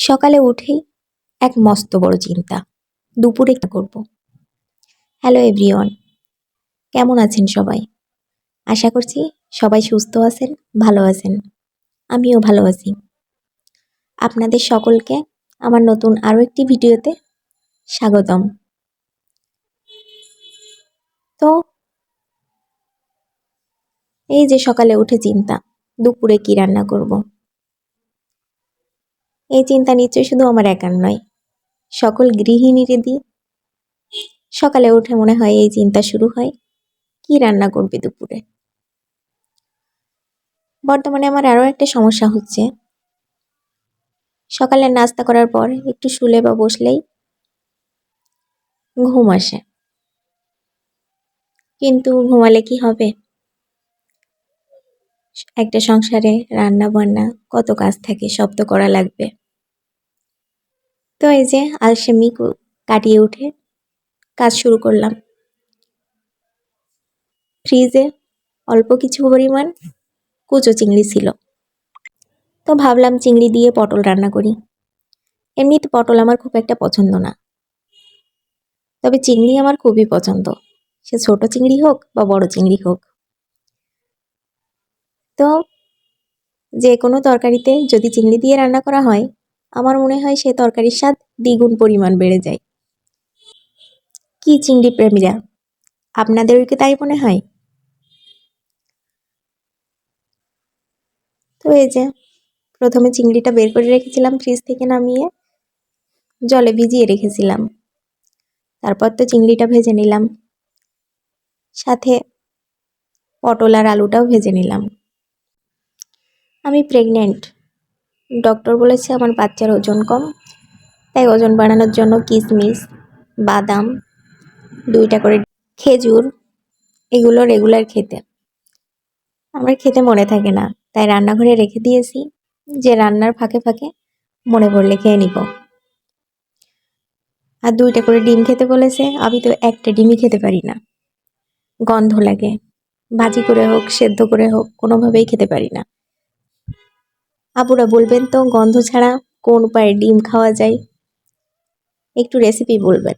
সকালে উঠেই এক মস্ত বড় চিন্তা। দুপুরে কী করব? হ্যালো এভরিওয়ান কেমন আছেন সবাই? আশা করছি সবাই সুস্থ আছেন, ভালো আছেন। আমিও ভালো আছি। আপনাদের সকলকে আমার নতুন আরও একটি ভিডিওতে স্বাগতম। তো, এই যে সকালে উঠে চিন্তা, দুপুরে কি রান্না করব? এই চিন্তা নিশ্চয়ই শুধু আমার একার নয়, সকল গৃহিণীরে দিই সকালে উঠে মনে হয় এই চিন্তা শুরু হয়। কি রান্না করবে দুপুরে? বর্তমানে আমার আরও একটা সমস্যা হচ্ছে। সকালে নাস্তা করার পর একটু শুলে বা বসলেই ঘুম আসে। কিন্তু ঘুমালে কি হবে? একটা সংসারে রান্না বান্না কত কাজ থাকে সব তো করা লাগবে। তো এই যে আলসেমি কাটিয়ে উঠে কাজ শুরু করলাম। ফ্রিজে অল্প কিছু পরিমাণ কুচো চিংড়ি ছিল। তো ভাবলাম চিংড়ি দিয়ে পটল রান্না করি। এমনিতে পটল আমার খুব একটা পছন্দ না। তবে চিংড়ি আমার খুবই পছন্দ। সে ছোট চিংড়ি হোক বা বড় চিংড়ি হোক। তো যে কোনো তরকারিতে যদি চিংড়ি দিয়ে রান্না করা হয় আমার মনে হয় সে তরকারির স্বাদ দ্বিগুণ পরিমাণ বেড়ে যায়। কি চিংড়ি প্রেমীরা? আপনাদেরকে তাই মনে হয়? তো এই যে, প্রথমে চিংড়িটা বের করে রেখেছিলাম ফ্রিজ থেকে নামিয়ে, জলে ভিজিয়ে রেখেছিলাম। তারপর তো চিংড়িটা ভেজে নিলাম। সাথে পটল আর আলুটাও ভেজে নিলাম। আমি প্রেগনেন্ট ডক্টর বলেছে আমার বাচ্চার ওজন কম, তাই ওজন বাড়ানোর জন্য কিশমিশ বাদাম, দুইটা করে খেজুর, এগুলো রেগুলার খেতে। আমার খেতে মনে থাকে না, তাই রান্নাঘরে রেখে দিয়েছি, যে রান্নার ফাঁকে ফাঁকে মনে পড়লে খেয়ে নিব। আর দুইটা করে ডিম খেতে বলেছে, আমি তো একটা ডিমই খেতে পারি না। গন্ধ লাগে, ভাজি করে হোক, সেদ্ধ করে হোক, কোনোভাবেই খেতে পারি না। আপুরা বলবেন তো, গন্ধ ছাড়া কোন উপায়ে ডিম খাওয়া যায়? একটু রেসিপি বলবেন।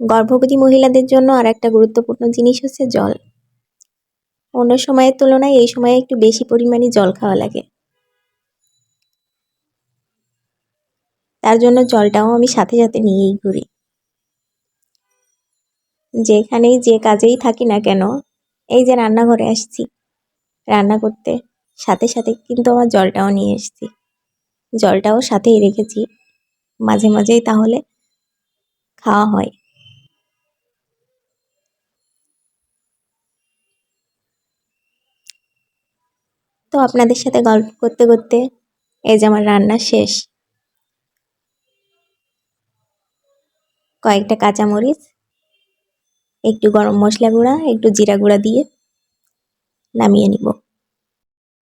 গর্ভবতী মহিলাদের জন্য আর একটা গুরুত্বপূর্ণ জিনিস হচ্ছে জল। অন্য সময়ের তুলনায় এই সময়ে একটু বেশি পরিমাণে জল খাওয়া লাগে। তার জন্য জলটাও আমি সাথে সাথে নিয়েই ঘুরি। যেখানেই যে কাজেই থাকি না কেন, এই যে রান্নাঘরে আসছি রান্না করতে। সাথে সাথে কিন্তু আমার জলটাও নিয়ে এসেছি। জলটাও সাথেই রেখেছি। মাঝে মাঝেই তাহলে খাওয়া হয়। তো আপনাদের সাথে গল্প করতে করতে এই যে আমার রান্না শেষ। কয়েকটা কাঁচামরিচ, একটু গরম মশলা গুঁড়া, একটু জিরা গুঁড়া দিয়ে নামিয়ে নিব